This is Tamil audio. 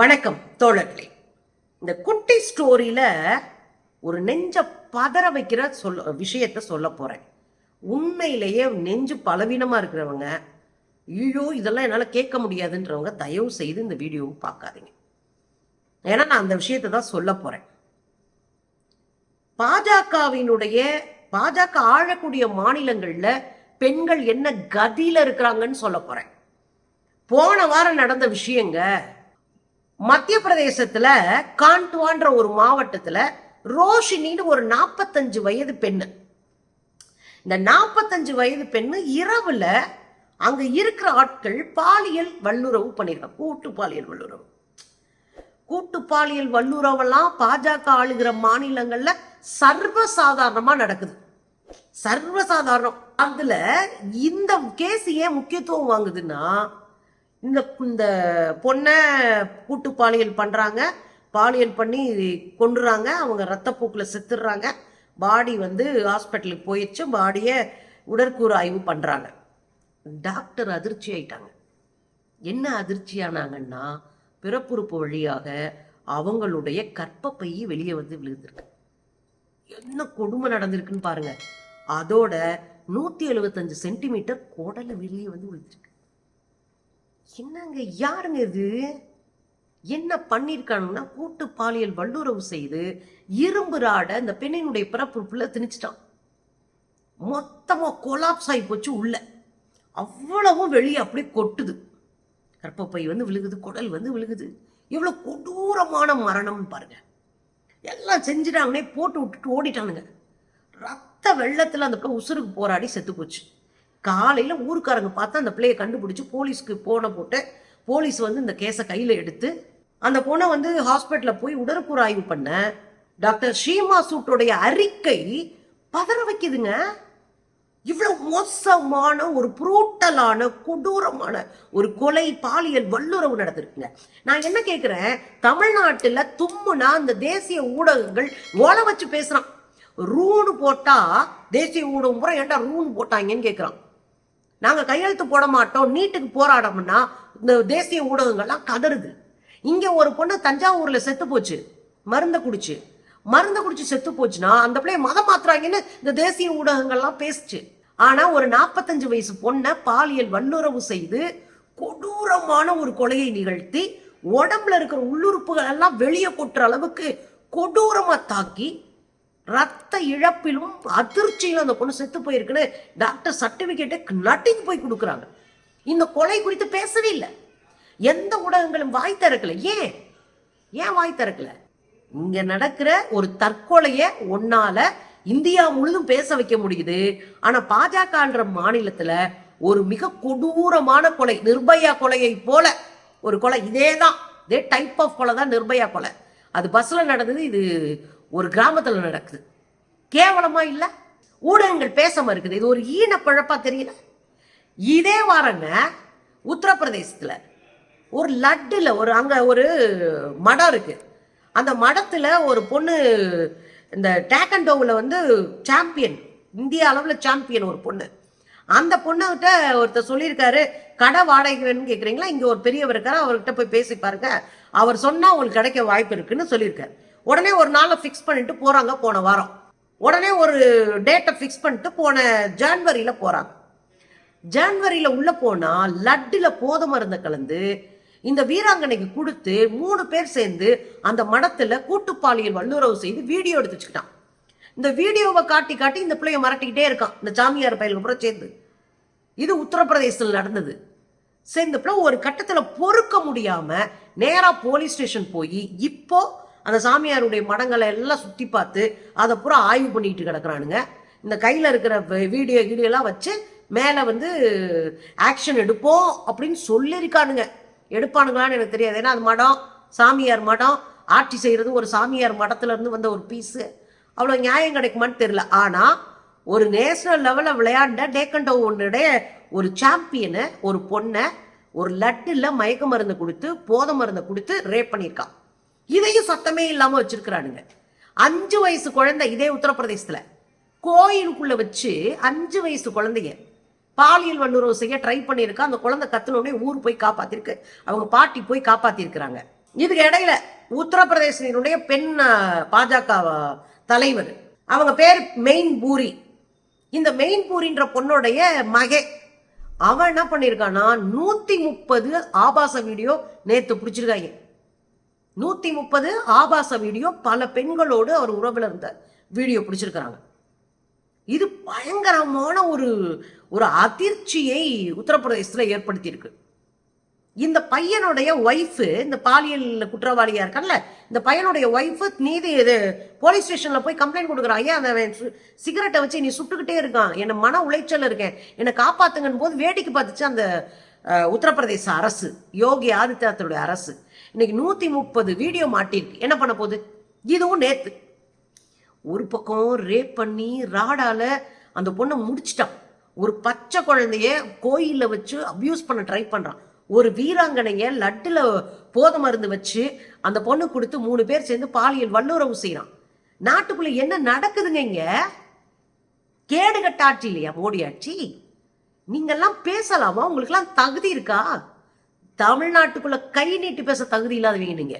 வணக்கம் தோழர்களே. இந்த குட்டி ஸ்டோரியில ஒரு நெஞ்ச பதற வைக்கிற சொல்ல விஷயத்த சொல்ல போறேன். உண்மையிலேயே நெஞ்சு பலவீனமா இருக்கிறவங்க ஐயோ இதெல்லாம் என்னால் கேட்க முடியாதுன்றவங்க தயவு செய்து இந்த வீடியோவை பார்க்காதீங்க. ஏன்னா நான் அந்த விஷயத்தை தான் சொல்ல போறேன். பாஜகவினுடைய பாஜக ஆழக்கூடிய மாநிலங்களில் பெண்கள் என்ன கதியில் இருக்கிறாங்கன்னு சொல்ல போறேன். போன வாரம் நடந்த விஷயங்க மத்திய பிரதேசத்துல காண்ட்வான்ற ஒரு மாவட்டத்துல ரோஷினின்னு ஒரு நாற்பத்தஞ்சு வயது பெண்ணு. இந்த நாற்பத்தஞ்சு வயது பெண்ணு இரவுல அங்க இருக்கிற ஆட்கள் பாலியல் வல்லுறவு பண்ணிருக்காங்க. கூட்டு பாலியல் வல்லுறவு. கூட்டு பாலியல் வல்லுறவெல்லாம் பாஜக ஆளுகிற மாநிலங்கள்ல சர்வசாதாரணமா நடக்குது. சர்வசாதாரணம். அதுல இந்த கேஸ் ஏன் முக்கியத்துவம் வாங்குதுன்னா இந்த இந்த பொண்ணை கூட்டு பாலியல் பண்ணுறாங்க பாலியல் பண்ணி கொண்டுறாங்க அவங்க ரத்தப்போக்கில் செத்துடுறாங்க பாடி வந்து ஹாஸ்பிட்டலுக்கு போயிடுச்சு. பாடியை உடற்கூறு ஆய்வு பண்ணுறாங்க டாக்டர் அதிர்ச்சி ஆயிட்டாங்க. என்ன அதிர்ச்சியானாங்கன்னா பிறப்புறுப்பு வழியாக அவங்களுடைய கற்பப்பை வெளியே வந்து விழுந்திருக்கு. என்ன கொடுமை நடந்திருக்குன்னு பாருங்க. அதோட நூற்றி எழுபத்தஞ்சு சென்டிமீட்டர் குடல வெளியே வந்து விழுந்திருக்கு. என்னங்க யாருங்க இது? என்ன பண்ணியிருக்கானுங்கன்னா கூட்டு பாலியல் வல்லுறவு செய்து இரும்பு ராட இந்த பெண்ணினுடைய பிறப்புறுப்புல திணிச்சிட்டான். மொத்தமாக கொலாப்ஸ் ஆகி போச்சு உள்ள. அவ்வளவும் வெளியே அப்படியே கொட்டுது. கர்ப்பப்பை வந்து விழுகுது குடல் வந்து விழுகுது. எவ்வளோ கொடூரமான மரணம்னு பாருங்க. எல்லாம் செஞ்சுட்டாங்கன்னே போட்டு விட்டுட்டு ஓடிட்டானுங்க. ரத்த வெள்ளத்தில் அந்த உசுருக்கு போராடி செத்து போச்சு. காலையில் ஊருக்காரங்க பார்த்தா அந்த பிள்ளையை கண்டுபிடிச்சி போலீஸ்க்கு போனை போட்டு போலீஸ் வந்து இந்த கேஸை கையில் எடுத்து அந்த பொண்ணை வந்து ஹாஸ்பிட்டலில் போய் உடற்கூறு ஆய்வு பண்ண டாக்டர் ஷீமா சூட்டோடைய அறிக்கை பதற வைக்குதுங்க. இவ்வளவு மோசமான ஒரு புரூட்டலான கொடூரமான ஒரு கொலை பாலியல் வல்லுறவு நடந்திருக்குங்க. நான் என்ன கேட்குறேன் தமிழ்நாட்டில் தும்முனா அந்த தேசிய ஊடகங்கள் ஓலை வச்சு பேசுகிறான் ரூனு போட்டா தேசிய ஊடகம் பூரா ஏன்டா ரூன் போட்டாங்கன்னு கேட்குறான் நாங்க கையெழுத்து போட மாட்டோம் நீட்டுக்கு போராடோம்னா இந்த தேசிய ஊடகங்கள்லாம் கதறுது. இங்க ஒரு பொண்ணு தஞ்சாவூர்ல செத்து போச்சு மருந்தை குடிச்சு. மருந்தை குடிச்சு செத்து போச்சுன்னா அந்த பிள்ளைய மதம் மாத்துறாங்கன்னு இந்த தேசிய ஊடகங்கள்லாம் பேசுச்சு. ஆனா ஒரு நாற்பத்தஞ்சு வயசு பொண்ணை பாலியல் வல்லுறவு செய்து கொடூரமான ஒரு கொலையை நிகழ்த்தி உடம்புல இருக்கிற உள்ளுறுப்புகள் எல்லாம் வெளியே கொட்டுற அளவுக்கு கொடூரமா தாக்கி ரத்த இழப்பிலும் அதிர்ச்சியிலும் அந்த பொண்ணு செத்து போயிருக்குன்னு டாக்டர் சர்டிஃபிகேட்டை நட்டிக்கு போய் கொடுக்குறாங்க. இந்த கொலை குறித்து பேசவே இல்லை. எந்த ஊடகங்களும் வாய் திறக்கல. ஏன்? ஏன் வாய் திறக்கல? இங்க நடக்கிற ஒரு தற்கொலைய ஒன்னால இந்தியா முழுதும் பேச வைக்க முடியுது. ஆனா பாஜகன்ற மாநிலத்துல ஒரு மிக கொடூரமான கொலை நிர்பயா கொலையை போல ஒரு கொலை. இதே தான் இதே டைப் ஆஃப் கொலை தான் நிர்பயா கொலை. அது பஸ்ல நடந்தது இது ஒரு கிராமத்தில் நடக்குது. கேவலமா இல்லை? ஊடகங்கள் பேசாம இருக்குது. இது ஒரு ஈன பழப்பா தெரியல. இதே வாரங்க உத்தரப்பிரதேசத்தில் ஒரு லட்டில் ஒரு அங்கே ஒரு மடம் இருக்கு. அந்த மடத்தில் ஒரு பொண்ணு இந்த டேக்கண்டோவில் வந்து சாம்பியன் இந்திய அளவில் சாம்பியன் ஒரு பொண்ணு. அந்த பொண்ணுகிட்ட ஒருத்தர் சொல்லியிருக்காரு கடை வாடகைன்னு கேட்குறீங்களா இங்கே ஒரு பெரியவர் இருக்காரு அவர்கிட்ட போய் பேசி பாருங்க. அவர் சொன்னால் உங்களுக்கு கிடைக்க வாய்ப்பு இருக்குன்னு சொல்லியிருக்காரு. உடனே ஒரு நாளை ஃபிக்ஸ் பண்ணிட்டு போகிறாங்க போன வாரம். உடனே ஒரு டேட்டை ஃபிக்ஸ் பண்ணிட்டு போன ஜான்வரியில் போகிறாங்க ஜான்வரியில் உள்ளே போனால் லட்டில் போத மருந்தை கலந்து இந்த வீராங்கனைக்கு கொடுத்து மூணு பேர் சேர்ந்து அந்த மடத்தில் கூட்டுப்பாலியல் வல்லுறவு செய்து வீடியோ எடுத்து வச்சுக்கிட்டான். இந்த வீடியோவை காட்டி காட்டி இந்த பிள்ளைய மிரட்டிக்கிட்டே இருக்கான். இந்த சாமியார் பயிலுக்கு அப்புறம் சேர்ந்து. இது உத்தரப்பிரதேசத்தில் நடந்தது. சேர்ந்த பிள்ளை ஒரு கட்டத்தில் பொறுக்க முடியாமல் நேராக போலீஸ் ஸ்டேஷன் போய் இப்போ அந்த சாமியாருடைய மடங்களை எல்லாம் சுற்றி பார்த்து அதை பூரா ஆய்வு பண்ணிக்கிட்டு கிடக்குறானுங்க. இந்த கையில் இருக்கிற வீடியோ கீடியோலாம் வச்சு மேலே வந்து ஆக்ஷன் எடுப்போம் அப்படின்னு சொல்லியிருக்கானுங்க. எடுப்பானுங்களான்னு எனக்கு தெரியாது. ஏன்னா அது மடம். சாமியார் மடம். ஆட்சி செய்யறது ஒரு சாமியார் மடத்துலேருந்து வந்த ஒரு பீஸு அவ்வளோ நியாயம் கிடைக்குமான்னு தெரியல. ஆனால் ஒரு நேஷனல் லெவலில் விளையாண்ட டேக்கண்டோ ஒன்னுடைய ஒரு சாம்பியனை ஒரு பொண்ணை ஒரு லட்டில் மயக்க மருந்து கொடுத்து போத மருந்தை கொடுத்து ரேப் பண்ணியிருக்கான். இதையும் சத்தமே இல்லாம வச்சிருக்கிறானுங்க. அஞ்சு வயசு குழந்தை இதே உத்தரப்பிரதேசத்துல. கோயிலுக்குள்ள வச்சு அஞ்சு வயசு குழந்தைய பாலியல் வல்லுறவு செய்ய ட்ரை பண்ணியிருக்கா அந்த குழந்தை கத்துனோடனே ஊர் போய் காப்பாத்திருக்கு. அவங்க பாட்டி போய் காப்பாத்திருக்கிறாங்க. இதுக்கு இடையில உத்தரப்பிரதேசத்தினுடைய பெண் பாஜக தலைவர். அவங்க பேர் மெயின் பூரி. இந்த மெயின் பூரின்ற பொண்ணுடைய மகே அவன் என்ன பண்ணியிருக்கான்னா நூத்தி முப்பது ஆபாச வீடியோ நேத்து பிடிச்சிருக்காங்க. நூற்றி முப்பது ஆபாச வீடியோ பல பெண்களோடு அவர் உறவில் இருந்த வீடியோ பிடிச்சிருக்கிறாங்க. இது பயங்கரமான ஒரு ஒரு அதிர்ச்சியை உத்தரப்பிரதேசத்தில் ஏற்படுத்தியிருக்கு. இந்த பையனுடைய ஒய்ஃபு இந்த பாலியல் குற்றவாளியாக இருக்கான்ல இந்த பையனுடைய ஒய்ஃபு நீதி இது போலீஸ் ஸ்டேஷனில் போய் கம்ப்ளைண்ட் கொடுக்குறான் ஐயா அந்த அவன் சிகரெட்டை வச்சு நீ சுட்டுக்கிட்டே இருக்கான். என்னை மன உளைச்சல் இருக்கேன். என்னை காப்பாத்துங்கன்னு போது வேடிக்கை பார்த்துச்சு அந்த உத்தரப்பிரதேச அரசு யோகி ஆதித்யநாத்துடைய அரசு. இன்னைக்கு நூத்தி முப்பது வீடியோ மாட்டிருக்கு என்ன பண்ண போகுது? இதுவும் நேத்து. ஒரு பக்கம் ரேப் பண்ணி ராடால அந்த பொண்ணை முடிச்சிட்டான். ஒரு பச்சை குழந்தைய கோயிலில் வச்சு அப்யூஸ் பண்ண ட்ரை பண்றான். ஒரு வீராங்கனைய லட்டுல போத மருந்து வச்சு அந்த பொண்ணு கொடுத்து மூணு பேர் சேர்ந்து பாலியல் வல்லுறவு செய்யறான் நாட்டுக்குள்ள என்ன நடக்குதுங்க இங்க? கேடு கட்ட ஆட்சி இல்லையா மோடி ஆட்சி நீங்கெல்லாம் பேசலாமா? உங்களுக்கெல்லாம் தகுதி இருக்கா? தமிழ்நாட்டுக்குள்ள கை நீட்டி பேச தகுதி இல்லாதவங்க நீங்க.